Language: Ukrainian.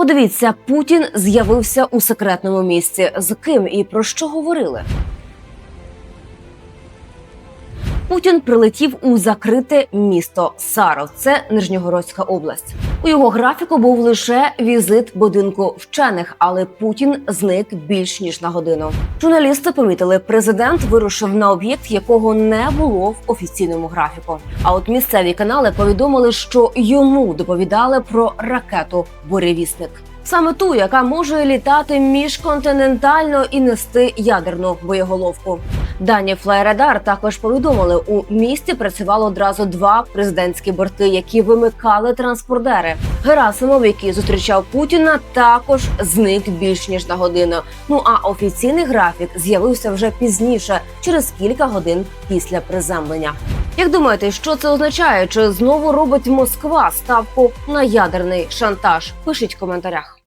Подивіться, Путін з'явився у секретному місці. З ким і про що говорили? Путін прилетів у закрите місто Саров, це Нижньогородська область. У його графіку був лише візит будинку вчених, але Путін зник більш ніж на годину. Журналісти помітили, президент вирушив на об'єкт, якого не було в офіційному графіку. А от місцеві канали повідомили, що йому доповідали про ракету Буревісник. Саме ту, яка може літати міжконтинентально і нести ядерну боєголовку. Дані Флайрадар також повідомили, у місті працювало одразу два президентські борти, які вимикали транспордери. Герасимов, який зустрічав Путіна, також зник більш ніж на годину. Ну а офіційний графік з'явився вже пізніше, через кілька годин після приземлення. Як думаєте, що це означає? Чи знову робить Москва ставку на ядерний шантаж? Пишіть в коментарях.